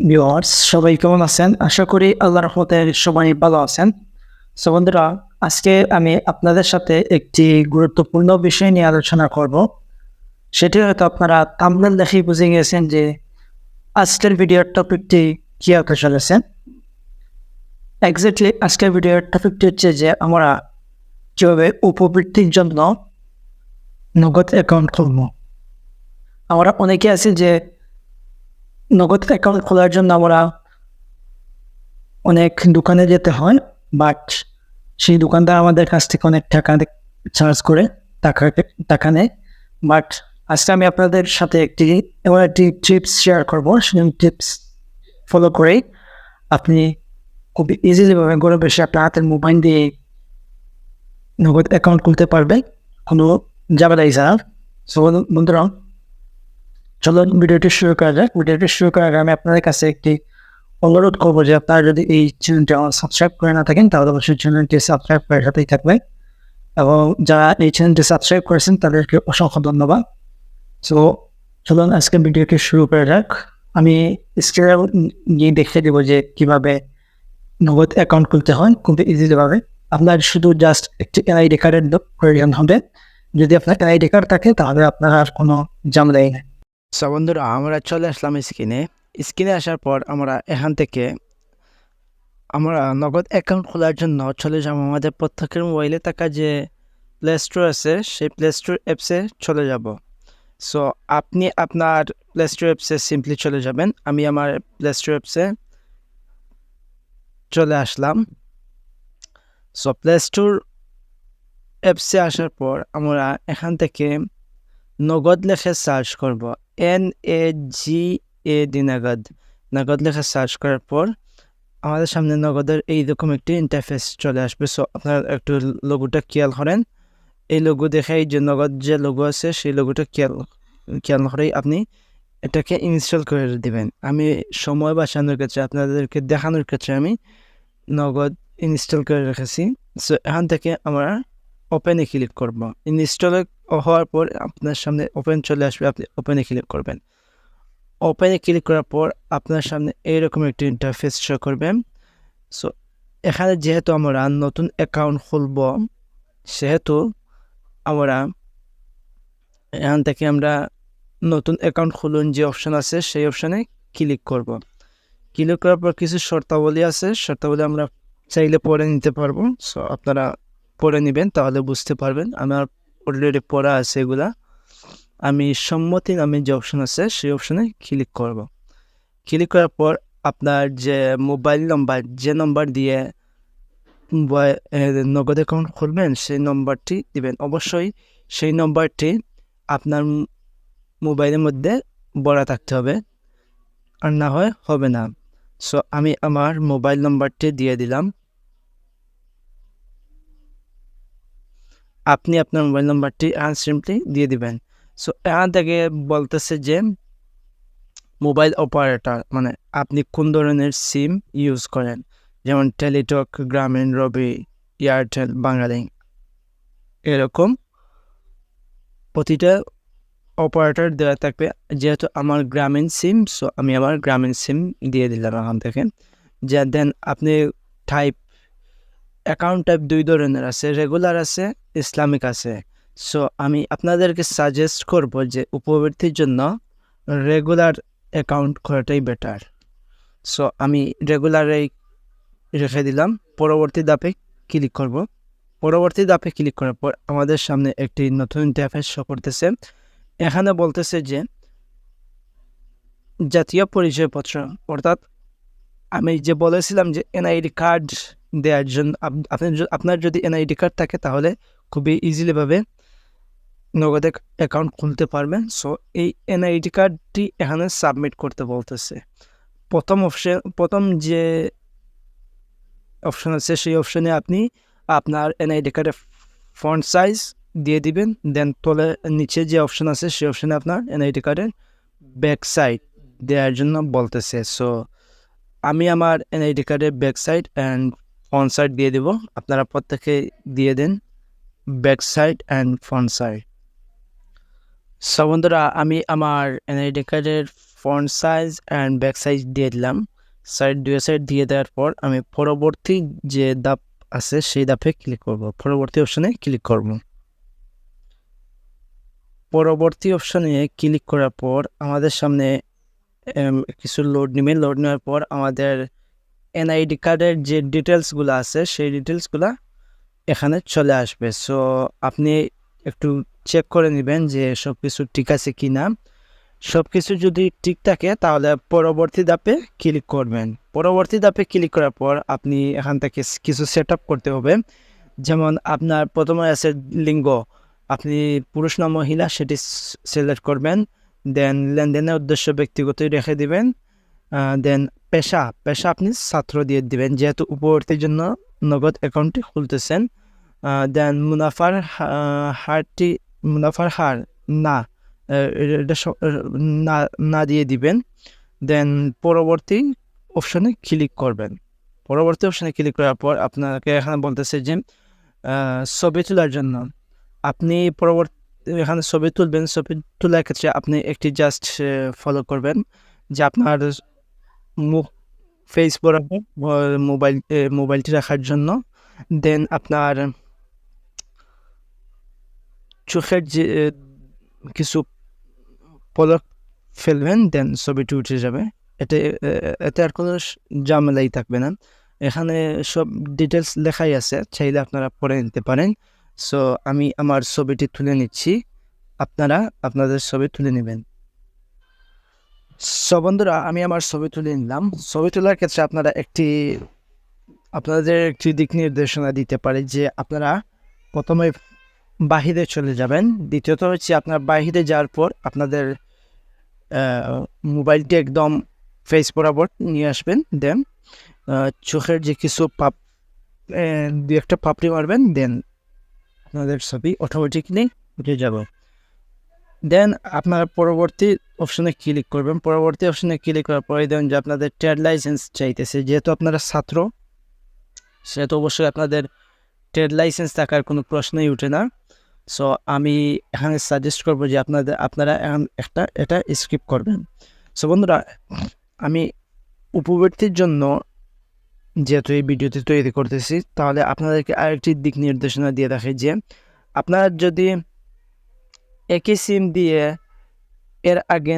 Viewers সবাই কেমন আছেন? আশা করি আল্লাহ রহমতে সবাই ভালো আছেন। সো বন্ধুরা, আজকে আমি আপনাদের সাথে একটি গুরুত্বপূর্ণ বিষয় নিয়ে আলোচনা করব। সেটি হয়তো আপনারা তামনেল দেখেই বুঝে গিয়েছেন যে আজকের ভিডিওর টপিকটি কী হতে চলেছে। এক্স্যাক্টলি আজকের ভিডিওর টপিকটি হচ্ছে যে আমরা কীভাবে উপবৃত্তির জন্য নগদ অ্যাকাউন্ট খুলব। আমরা অনেকে আছি যে নগদ অ্যাকাউন্ট খোলার জন্য আমরা অনেক দোকানে যেতে হয় বাট সেই দোকানদার আমাদের কাছ থেকে অনেক টাকা চার্জ করে টাকা টাকা নেয়। বাট আজকে আমি আপনাদের সাথে একটি এমন একটি টিপস শেয়ার করব। সেই টিপস ফলো করেই আপনি খুব ইজিলিভাবে ঘরে বসে আপনার হাতের মোবাইল দিয়ে নগদ অ্যাকাউন্ট খুলতে পারবে কোনো ঝামেলাই ছাড়া। সো বন্ধুরা চলুন ভিডিওটি শুরু করা যাক। ভিডিওটি শুরু করার আগে আমি আপনাদের কাছে একটি অনুরোধ করব যে আপনারা যদি এই চ্যানেলটি আমার সাবস্ক্রাইব করে না থাকেন, তাহলে অবশ্যই চ্যানেলটি সাবস্ক্রাইব করে সাথেই থাকবেন। এবং যারা এই চ্যানেলটি সাবস্ক্রাইব করেছেন, তাদেরকে অসংখ্য ধন্যবাদ। সো চলুন আজকে ভিডিওটি শুরু করা যাক। আমি স্ক্রিনে গিয়ে দেখিয়ে দেবো যে কীভাবে নগদ অ্যাকাউন্ট খুলতে হয় খুব ইজিলিভাবে আপনার শুধু জাস্ট একটি এনআইডি কার্ডের প্রয়োজন হবে। যদি আপনার এনআইডি কার্ড থাকে, তাহলে আপনার আর কোনো ঝামেলাই নেই। সো বন্ধুরা, আমরা চলে আসলাম স্ক্রিনে। স্ক্রিনে আসার পর আমরা এখান থেকে আমরা নগদ অ্যাকাউন্ট খোলার জন্য চলে যাব। আমাদের প্রত্যেকের মোবাইলে থাকা যে প্লে স্টোর আছে, সেই প্লে স্টোর অ্যাপসে চলে যাব। সো আপনি আপনার প্লে স্টোর অ্যাপসে সিম্পলি চলে যাবেন। আমি আমার প্লে স্টোর অ্যাপসে চলে আসলাম। সো প্লে স্টোর অ্যাপসে আসার পর আমরা এখান থেকে নগদ লেখে সার্চ করব। N A G A D Nagad. Nagad লেখা সার্চ করার পর আমাদের সামনে নগদের এইরকম একটি ইন্টারফেস চলে আসবে। সো আপনারা একটু লোগোটা খেয়াল করেন। এই লোগো দেখে যে নগদ যে লোগো আছে, সেই লোগোটা খেয়াল খেয়াল করেই আপনি এটাকে ইনস্টল করে দিবেন। আমি সময় বাঁচানোর ক্ষেত্রে, আপনাদেরকে দেখানোর ক্ষেত্রে আমি নগদ ইনস্টল করে রেখেছি। সো এখান থেকে আমরা ওপেনে ক্লিক করব। ইনস্টল হওয়ার পর আপনার সামনে ওপেন চলে আসবে, আপনি ওপেনে ক্লিক করবেন। ওপেনে ক্লিক করার পর আপনার সামনে এইরকম একটি ইন্টারফেস শো করবে। সো এখানে যেহেতু আমরা নতুন অ্যাকাউন্ট খুলব, সেহেতু আমরা এখান থেকে আমরা নতুন অ্যাকাউন্ট খুলুন, যে অপশান আছে সেই অপশানে ক্লিক করব। ক্লিক করার পর কিছু শর্তাবলী আছে, শর্তাবলী আমরা চাইলে পরে নিতে পারব। সো আপনারা পড়ে নেবেন, তাহলে বুঝতে পারবেন। আমার অলরেডি পড়া আছে এগুলা, আমি সম্মতি নামে যে অপশন আছে, সেই অপশনে ক্লিক করব। ক্লিক করার পর আপনার যে মোবাইল নম্বর যে নম্বর দিয়ে নগদ অ্যাকাউন্ট খুলবেন, সেই নম্বরটি দিবেন। অবশ্যই সেই নম্বরটি আপনার মোবাইলের মধ্যে বড়া থাকতে হবে, আর না হয় হবে না। সো আমি আমার মোবাইল নম্বরটি দিয়ে দিলাম। আপনি আপনার মোবাইল নাম্বারটি সিম্পলি দিয়ে দিবেন। সো এখান থেকে বলতেছে যে, মোবাইল অপারেটর মানে আপনি কোন ধরনের সিম ইউজ করেন? যেমন টেলিটক, গ্রামীণ, রবি, এয়ারটেল, বাঙালি। এরকম প্রতিটা অপারেটর দেওয়া থাকবে। যেহেতু আমার গ্রামীণ সিম সো আমি আমার গ্রামীণ সিম দিয়ে দিলাম এখান থেকে। যে দেন আপনি টাইপ অ্যাকাউন্ট টাইপ দুই ধরনের আছে রেগুলার আছে, ইসলামিক আছে। সো আমি আপনাদেরকে সাজেস্ট করব যে উপবৃত্তির জন্য রেগুলার অ্যাকাউন্ট করাটাই বেটার সো আমি রেগুলারেই রেখে দিলাম, পরবর্তী ধাপে ক্লিক করব। পরবর্তী ধাপে ক্লিক করার পর আমাদের সামনে একটি নতুন ইন্টারফেস শো করতেছে। এখানে বলতেছে যে জাতীয় পরিচয়পত্র, অর্থাৎ আমি যে বলেছিলাম যে এনআইডি কার্ড দেওয়ার জন্য, আপ- আপনি আপনার যদি এনআইডি কার্ড থাকে তাহলে খুবই ইজিলিভাবে নগদে অ্যাকাউন্ট খুলতে পারবেন। সো এই এনআইডি কার্ডটি এখানে সাবমিট করতে বলতেছে। প্রথম অপশন প্রথম যে অপশন আছে সেই অপশনে আপনি আপনার এনআইডি কার্ডের ফন্ট সাইজ দিয়ে দিবেন দেন তলে নিচে যে অপশন আছে সেই অপশনে আপনার এনআইডি কার্ডের ব্যাক সাইড দেওয়ার জন্য বলতেছে। সো আমি আমার এনআইডি কার্ডের back side and front side দিয়ে দেব। আপনারা প্রত্যেকে দিয়ে দেন back side and front side so বন্ধুরা, আমি আমার এনআইডি কার্ডের front size and back size দিয়ে দিলাম। সাইড দুই সাইড দিয়ে দেওয়ার পর আমি পরবর্তী যে দাপ আছে, সেই দাপে ক্লিক করব। পরবর্তী অপশানে ক্লিক করব। পরবর্তী অপশনে ক্লিক করার পর আমাদের সামনে কিছু লোড নেবে। লোড নেওয়ার পর আমাদের এনআইডি কার্ডের যে ডিটেলসগুলো আছে, সেই ডিটেলসগুলো এখানে চলে আসবে। সো আপনি একটু চেক করে নেবেন যে সব কিছু ঠিক আছে কি না সব কিছু যদি ঠিক থাকে, তাহলে পরবর্তী ধাপে ক্লিক করবেন। পরবর্তী ধাপে ক্লিক করার পর আপনি এখান থেকে কিছু সেট করতে হবে। যেমন আপনার প্রথমে আছে লিঙ্গ। আপনি পুরুষ না মহিলা, সেটি সিলেক্ট করবেন। দেন লেনদেনের উদ্দেশ্য ব্যক্তিগতই রেখে দিবেন। দেন পেশা পেশা আপনি ছাত্র দিয়ে দিবেন। যেহেতু উপবর্তীর জন্য নগদ অ্যাকাউন্টটি খুলতেছেন দেন মুনাফার হারটি, মুনাফার হার না এটা না দিয়ে দিবেন। দেন পরবর্তী অপশনে ক্লিক করবেন। পরবর্তী অপশনে ক্লিক করার পর আপনাকে এখানে বলতেছে যে ছবি তোলার জন্য। আপনি পরবর্তী, এখানে ছবি তুলবেন। ছবি তোলার ক্ষেত্রে আপনি একটি জাস্ট ফলো করবেন, যে আপনার ফেস বরাবর মোবাইল মোবাইলটি রাখার জন্য। দেন আপনার চোখের যে কিছু পলক ফেলবেন দেন ছবিটি উঠে যাবে। এতে এতে আর কোনো ঝামেলাই থাকবে না। এখানে সব ডিটেলস লেখাই আছে, চাইলে আপনারা পড়ে নিতে পারেন। সো আমি আমার ছবিটি তুলে নিচ্ছি। আপনারা আপনাদের ছবি তুলে নেবেন। সো বন্ধুরা, আমি আমার ছবি তুলে নিলাম। ছবি তোলার ক্ষেত্রে আপনারা একটি, আপনাদের একটি দিক নির্দেশনা দিতে পারে যে আপনারা প্রথমে বাহিরে চলে যাবেন। দ্বিতীয়ত হচ্ছে আপনার বাহিরে যাওয়ার পর আপনাদের মোবাইলটি একদম ফেস বরাবর নিয়ে আসবেন। দেন চোখের যে কিছু পাপ দু একটা পাপড়ি মারবেন। দেন আপনাদের ছবি অটোমেটিকলি উঠে যাবে। দেন আপনারা পরবর্তী অপশনে ক্লিক করবেন। পরবর্তী অপশনে ক্লিক করার পরে দেন যে আপনাদের ট্রেড লাইসেন্স চাইতেছে। যেহেতু আপনারা ছাত্র, সেহেতু অবশ্যই আপনাদের ট্রেড লাইসেন্স থাকার কোনো প্রশ্নই উঠে না। সো আমি এখানে সাজেস্ট করব যে আপনাদের, আপনারা এখন একটা, এটা স্কিপ করবেন। সো বন্ধুরা, আমি উপবর্তীর জন্য যেহেতু এই ভিডিওটি তৈরি করতেছি, তাহলে আপনাদেরকে আরেকটি দিক নির্দেশনা দিয়ে রাখে যে, আপনারা যদি একই সিম দিয়ে এর আগে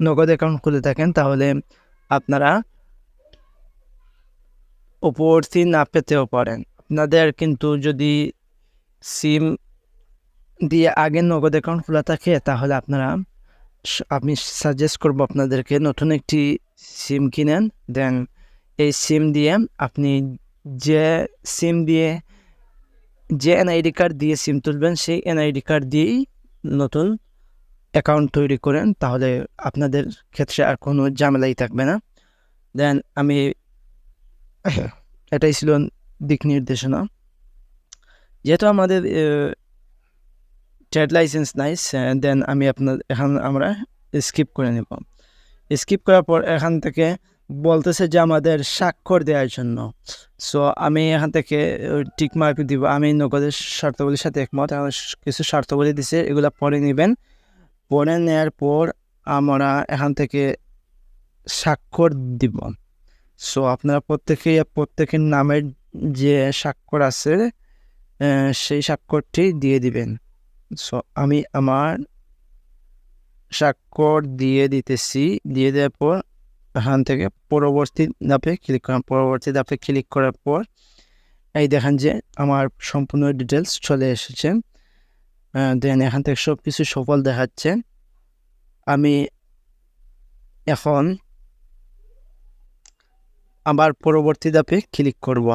নগদ অ্যাকাউন্ট খুলে থাকেন, তাহলে আপনারা উপবর্তী না পেতেও পারেন। আপনাদের কিন্তু যদি সিম দিয়ে আগে নগদ অ্যাকাউন্ট খোলা থাকে, তাহলে আপনারা আমি সাজেস্ট করব আপনাদেরকে নতুন একটি সিম কিনেন। দেন এই সিম দিয়ে আপনি যে সিম দিয়ে, যে এনআইডি কার্ড দিয়ে সিম তুলবেন, সেই এনআইডি কার্ড দিয়েই নতুন অ্যাকাউন্ট তৈরি করেন, তাহলে আপনাদের ক্ষেত্রে আর কোনো ঝামেলাই থাকবে না। দেন আমি এটাই ছিল দিক নির্দেশনা। যেহেতু আমাদের ট্রেড লাইসেন্স নাই দেন আমি আপনার, এখন আমরা স্কিপ করে নেব। স্কিপ করার পর এখান থেকে বলতেছে যে আমাদের স্বাক্ষর দেওয়ার জন্য। সো আমি এখান থেকে টিক মার্ক দিব। আমি নগদের শর্তাবলীর সাথে একমত। কিছু শর্তাবলী দিছে, এগুলো পরে নেবেন। পরে নেওয়ার পর আমরা এখান থেকে স্বাক্ষর দিব। সো আপনারা প্রত্যেকেই প্রত্যেকের নামের যে স্বাক্ষর আছে সেই স্বাক্ষরটি দিয়ে দিবেন। সো আমি আমার স্বাক্ষর দিয়ে দিতেছি। দিয়ে দেওয়ার পর এখান থেকে পরবর্তী ধাপে ক্লিক করার পরবর্তী ধাপে ক্লিক করার পর এই দেখেন যে আমার সম্পূর্ণ ডিটেলস চলে এসেছে। দেন এখান থেকে সব কিছু সফল দেখাচ্ছে। আমি এখন আবার পরবর্তী ধাপে ক্লিক করব।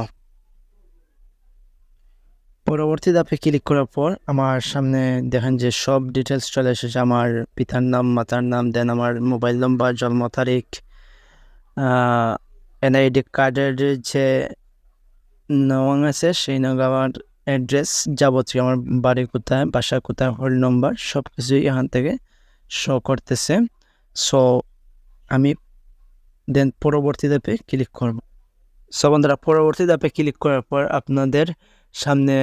পরবর্তী ধাপে ক্লিক করার পর আমার সামনে দেখেন যে সব ডিটেলস চলে এসেছে। আমার পিতার নাম, মাতার নাম, দেন আমার মোবাইল নম্বর জন্ম তারিখ এনআইডি কার্ডের যে নং আছে, সেই নং আমার অ্যাড্রেস যাবতীয়, আমার বাড়ি কোথায়, বাসা কোথায়, হোল নম্বর সব কিছুই এখান থেকে শো করতেছে। সো আমি দেন পরবর্তী ধাপে ক্লিক করব। সো বন্ধুরা, পরবর্তী ধাপে ক্লিক করার পর আপনাদের সামনে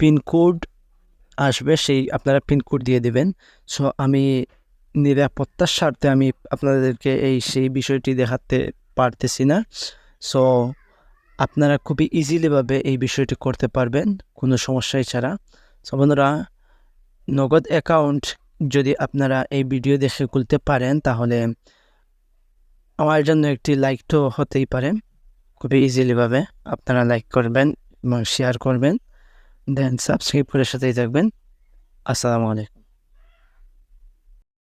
পিনকোড আসবে, সেই আপনারা পিনকোড দিয়ে দেবেন। সো আমি নিরাপত্তার স্বার্থে আমি আপনাদেরকে এই, সেই বিষয়টি দেখাতে পারতেছি না। সো আপনারা খুবই ইজিলিভাবে এই বিষয়টি করতে পারবেন, কোনো সমস্যাই ছাড়া। সো বন্ধুরা, নগদ অ্যাকাউন্ট যদি আপনারা এই ভিডিও দেখে খুলতে পারেন, তাহলে আমার জন্য একটি লাইক তো হতেই পারে। খুবই ইজিলিভাবে আপনারা লাইক করবেন এবং শেয়ার করবেন। দেন সাবস্ক্রাইব করে সাথেই থাকবেন। আসসালামু আলাইকুম।